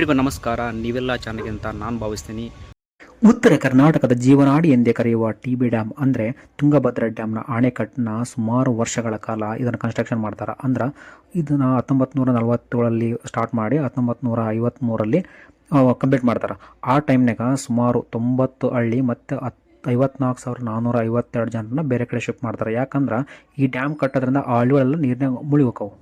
ಎಲ್ರಿಗೂ ನಮಸ್ಕಾರ. ನೀವೆಲ್ಲ ಚೆನ್ನಾಗಿ ಅಂತ ನಾನು ಭಾವಿಸ್ತೀನಿ. ಉತ್ತರ ಕರ್ನಾಟಕದ ಜೀವನಾಡಿ ಎಂದೇ ಕರೆಯುವ ಟಿ ಬಿ ಡ್ಯಾಮ್ ಅಂದರೆ ತುಂಗಭದ್ರಾ ಡ್ಯಾಮ್ನ ಅಣೆಕಟ್ಟನ್ನ ಸುಮಾರು ವರ್ಷಗಳ ಕಾಲ ಇದನ್ನು ಕನ್ಸ್ಟ್ರಕ್ಷನ್ ಮಾಡ್ತಾರೆ. ಅಂದ್ರೆ ಇದನ್ನು ಹತ್ತೊಂಬತ್ತು ನೂರ ಸ್ಟಾರ್ಟ್ ಮಾಡಿ ಹತ್ತೊಂಬತ್ತು ನೂರ ಐವತ್ತ್ಮೂರಲ್ಲಿ ಕಂಪ್ಲೀಟ್ ಮಾಡ್ತಾರೆ. ಆ ಟೈಮ್ನಾಗ ಸುಮಾರು ತೊಂಬತ್ತು ಹಳ್ಳಿ ಮತ್ತು ಹತ್ತು ಐವತ್ನಾಲ್ಕು ಸಾವಿರದ ನಾನ್ನೂರ ಐವತ್ತೆರಡು ಜನರನ್ನ ಬೇರೆ ಕಡೆ ಶಿಫ್ಟ್ ಮಾಡ್ತಾರೆ. ಯಾಕಂದ್ರೆ ಈ ಡ್ಯಾಮ್ ಕಟ್ಟೋದ್ರಿಂದ ಆ ಹಳ್ಳಿಗಳೆಲ್ಲ ನೀರಿನ ಮುಳುಗೋಕವು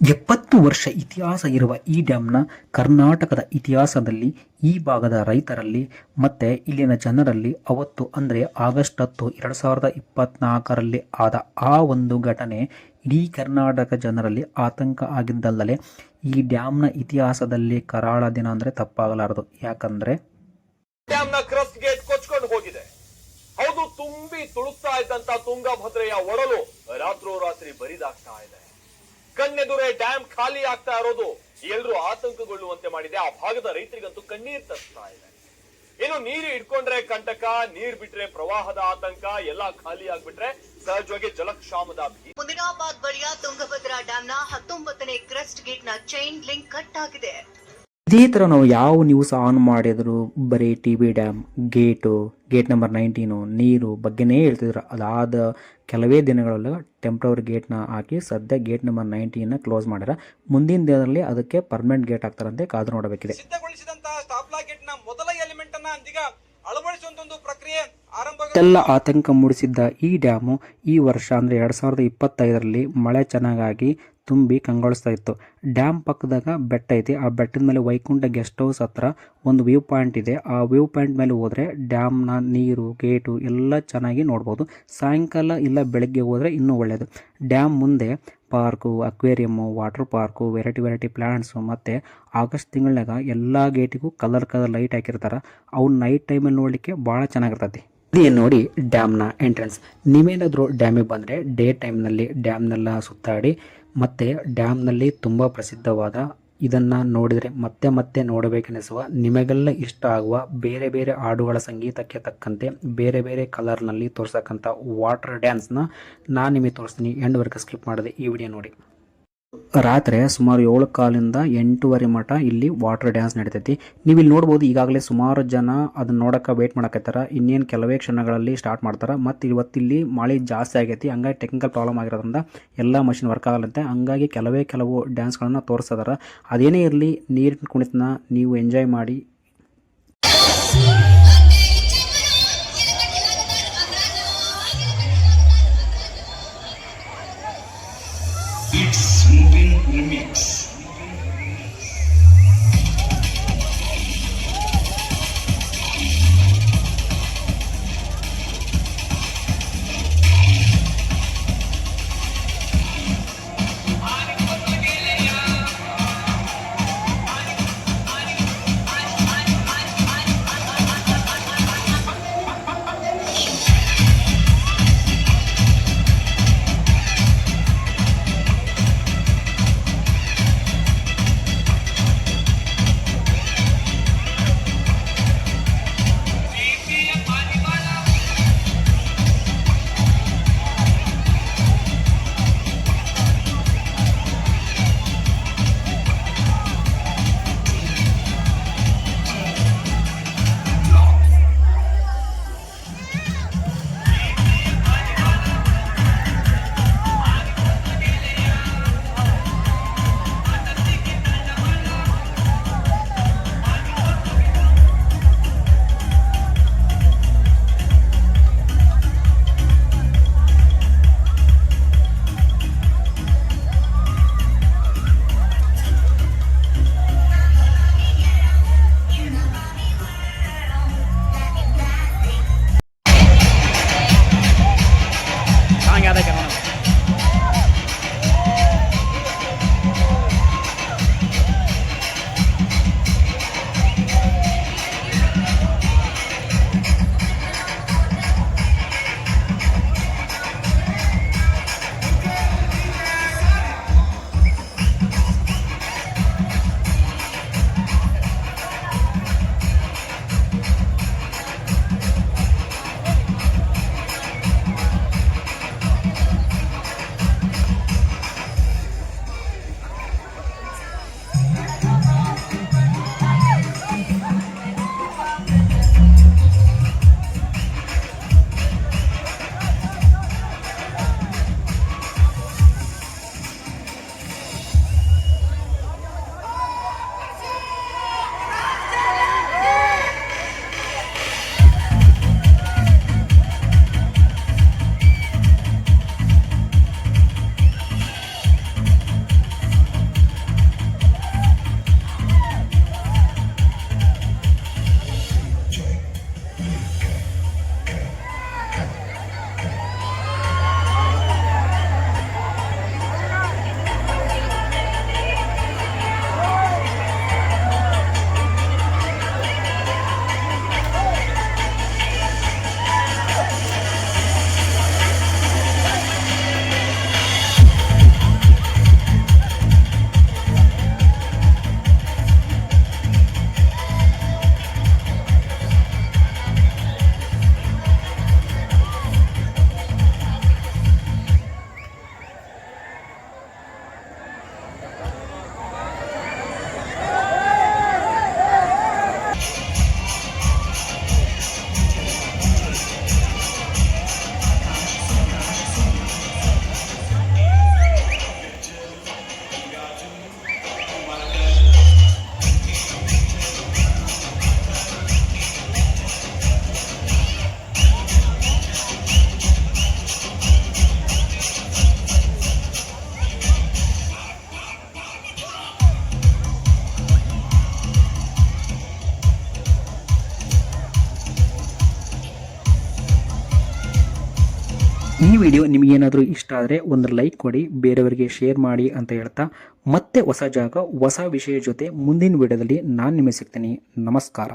ಎಪ್ಪತ್ತು ವರ್ಷ ಇತಿಹಾಸ ಇರುವ ಈ ಡ್ಯಾಮ್ನ ಕರ್ನಾಟಕದ ಇತಿಹಾಸದಲ್ಲಿ ಈ ಭಾಗದ ರೈತರಲ್ಲಿ ಮತ್ತು ಇಲ್ಲಿನ ಜನರಲ್ಲಿ ಅವತ್ತು ಅಂದರೆ ಆಗಸ್ಟ್ ಹತ್ತು ಎರಡು ಸಾವಿರದ ಇಪ್ಪತ್ತ್ನಾಲ್ಕರಲ್ಲಿ ಆದ ಆ ಒಂದು ಘಟನೆ ಇಡೀ ಕರ್ನಾಟಕ ಜನರಲ್ಲಿ ಆತಂಕ ಆಗಿದ್ದಲ್ಲದೆ ಈ ಡ್ಯಾಮ್ನ ಇತಿಹಾಸದಲ್ಲಿ ಕರಾಳ ದಿನ ಅಂದರೆ ತಪ್ಪಾಗಲಾರದು. ಯಾಕಂದರೆ ಡ್ಯಾಮ್ನ ಹೌದು, ತುಂಬಿ ತುಳುಕ್ತಾ ಇದ್ದಂತ ತುಂಗಭದ್ರೆಯ ಒಡಲು ರಾತ್ರೋರಾತ್ರಿ ಬರಿದಾಗ್ತಾ ಇದೆ. ಕಣ್ಣೆದುರೇ ಡ್ಯಾಮ್ ಖಾಲಿ ಆಗ್ತಾ ಇರೋದು ಎಲ್ರೂ ಆತಂಕಗೊಳ್ಳುವಂತೆ ಮಾಡಿದೆ. ಆ ಭಾಗದ ರೈತರಿಗಂತೂ ಕಣ್ಣೀರ್ ತರಿಸ್ತಾ ಇದೆ ಇನ್ನು ನೀರು ಇಟ್ಕೊಂಡ್ರೆ ಕಂಟಕ, ನೀರ್ ಬಿಟ್ರೆ ಪ್ರವಾಹದ ಆತಂಕ, ಎಲ್ಲಾ ಖಾಲಿ ಆಗ್ಬಿಟ್ರೆ ಸಹಜವಾಗಿ ಜಲಕ್ಷಾಮದ ಮುದಿನಾಬಾದ್ ಬಳಿಯ ತುಂಗಭದ್ರಾ ಡ್ಯಾಂನ ಹತ್ತೊಂಬತ್ತನೇ ಕ್ರೆಸ್ಟ್ ಗೇಟ್ನ ಚೈನ್ ಲಿಂಕ್ ಕಟ್ ಆಗಿದೆ. ಇದೇ ಥರ ನಾವು ಯಾವ ನ್ಯೂಸ್ ಆನ್ ಮಾಡಿದ್ರು, ಬರೀ T B dam gate gate number nineteen ನೀರು ಬಗ್ಗೆನೇ ಹೇಳ್ತಿದ್ರು. ಅದಾದ ಕೆಲವೇ ದಿನಗಳಲ್ಲಿ ಟೆಂಪ್ರವರಿ ಗೇಟ್ನ ಹಾಕಿ ಸದ್ಯ ಗೇಟ್ ನಂಬರ್ ನೈನ್ಟೀನ ಕ್ಲೋಸ್ ಮಾಡ್ಯಾರ ಮುಂದಿನ ದಿನದಲ್ಲಿ ಅದಕ್ಕೆ ಪರ್ಮನೆಂಟ್ ಗೇಟ್ ಆಗ್ತಾರಂತೆ ಕಾದು ನೋಡಬೇಕಿದೆ. ಸಿದ್ಧಗೊಳಿಸಿದಂತಹ ಮೊದಲ ಎಲಿಮೆಂಟ್ ಅನ್ನ ಅಂದಿಗ ಅಳವಡಿಸುವಂತ ಪ್ರಕ್ರಿಯೆ ಎಲ್ಲ ಆತಂಕ ಮೂಡಿಸಿದ್ದ ಈ ಡ್ಯಾಮು ಈ ವರ್ಷ ಅಂದರೆ ಎರಡು ಸಾವಿರದ ಇಪ್ಪತ್ತೈದರಲ್ಲಿ ಮಳೆ ಚೆನ್ನಾಗಾಗಿ ತುಂಬಿ ಕಂಗೊಳಿಸ್ತಾ ಇತ್ತು. ಡ್ಯಾಮ್ ಪಕ್ಕದಾಗ ಬೆಟ್ಟ ಐತಿ ಆ ಬೆಟ್ಟದ ಮೇಲೆ ವೈಕುಂಠ ಗೆಸ್ಟ್ ಹೌಸ್ ಹತ್ರ ಒಂದು ವ್ಯೂ ಪಾಯಿಂಟ್ ಇದೆ. ಆ ವ್ಯೂ ಪಾಯಿಂಟ್ ಮೇಲೆ ಹೋದರೆ ಡ್ಯಾಮ್ನ ನೀರು, ಗೇಟು ಎಲ್ಲ ಚೆನ್ನಾಗಿ ನೋಡ್ಬೋದು. ಸಾಯಂಕಾಲ ಇಲ್ಲ ಬೆಳಗ್ಗೆ ಹೋದರೆ ಇನ್ನೂ ಒಳ್ಳೆಯದು ಡ್ಯಾಮ್ ಮುಂದೆ park, aquarium, water park, variety variety plants ಮತ್ತು ಆಗಸ್ಟ್ ತಿಂಗಳಾಗ ಎಲ್ಲ ಗೇಟಿಗೂ ಕಲರ್ ಕಲರ್ ಲೈಟ್ ಹಾಕಿರ್ತಾರೆ. ಅವು ನೈಟ್ ಟೈಮಲ್ಲಿ ನೋಡಲಿಕ್ಕೆ ಭಾಳ ಚೆನ್ನಾಗಿರ್ತೈತಿ. ಇದೇನು ನೋಡಿ ಡ್ಯಾಮ್ನ ಎಂಟ್ರೆನ್ಸ್ ನೀವೇನಾದರೂ ಡ್ಯಾಮಿಗೆ ಬಂದರೆ ಡೇ ಟೈಮ್ನಲ್ಲಿ ಡ್ಯಾಮ್ನೆಲ್ಲ ಸುತ್ತಾಡಿ, ಮತ್ತು ಡ್ಯಾಮ್ನಲ್ಲಿ ತುಂಬ ಪ್ರಸಿದ್ಧವಾದ ಇದನ್ನು ನೋಡಿದರೆ ಮತ್ತೆ ಮತ್ತೆ ನೋಡಬೇಕೆನಿಸುವ ನಿಮಗೆಲ್ಲ ಇಷ್ಟ ಆಗುವ ಬೇರೆ ಬೇರೆ ಹಾಡುಗಳ ಸಂಗೀತಕ್ಕೆ ತಕ್ಕಂತೆ ಬೇರೆ ಬೇರೆ ಕಲರ್ನಲ್ಲಿ ತೋರ್ಸಕ್ಕಂಥ ವಾಟರ್ ಡ್ಯಾನ್ಸ್ನ ನಾನು ನಿಮಗೆ ತೋರಿಸ್ತೀನಿ. ಎಂಡ್ ವರ್ಗ ಸ್ಕಿಪ್ ಮಾಡಿದೆ. ಈ ವಿಡಿಯೋ ನೋಡಿ. ರಾತ್ರಿ ಸುಮಾರು ಏಳು ಕಾಲಿಂದ ಎಂಟೂವರೆ ಮಟ ಇಲ್ಲಿ ವಾಟರ್ ಡ್ಯಾನ್ಸ್ ನಡೀತೈತಿ. ನೀವು ಇಲ್ಲಿ ನೋಡ್ಬೋದು ಈಗಾಗಲೇ ಸುಮಾರು ಜನ ಅದನ್ನ ನೋಡಕ್ಕೆ ವೇಟ್ ಮಾಡಕತ್ತಾರ. ಇನ್ನೇನು ಕೆಲವೇ ಕ್ಷಣಗಳಲ್ಲಿ ಸ್ಟಾರ್ಟ್ ಮಾಡ್ತಾರೆ. ಮತ್ತು ಇವತ್ತಿಲ್ಲಿ ಮಳೆ ಜಾಸ್ತಿ ಆಗೈತಿ. ಹಂಗಾಗಿ ಟೆಕ್ನಿಕಲ್ ಪ್ರಾಬ್ಲಮ್ ಆಗಿರೋದ್ರಿಂದ ಎಲ್ಲ ಮಷಿನ್ ವರ್ಕ್ ಆಗಲಂತೆ ಹಂಗಾಗಿ ಕೆಲವೇ ಕೆಲವು ಡ್ಯಾನ್ಸ್ಗಳನ್ನು ತೋರಿಸ್ತಾರೆ ಅದೇನೇ ಇರಲಿ, ನೀರಿನ ಕುಣಿತನ ನೀವು ಎಂಜಾಯ್ ಮಾಡಿ. limit remix. ವಿಡಿಯೋ ನಿಮಗೇನಾದರೂ ಇಷ್ಟ ಆದರೆ ಒಂದು ಲೈಕ್ ಕೊಡಿ, ಬೇರೆಯವರಿಗೆ ಶೇರ್ ಮಾಡಿ ಅಂತ ಹೇಳ್ತಾ ಮತ್ತೆ ಹೊಸ ಜಾಗ, ಹೊಸ ವಿಷಯ ಜೊತೆ ಮುಂದಿನ ವಿಡಿಯೋದಲ್ಲಿ ನಾನು ನಿಮಗೆ ಸಿಗ್ತೀನಿ ನಮಸ್ಕಾರ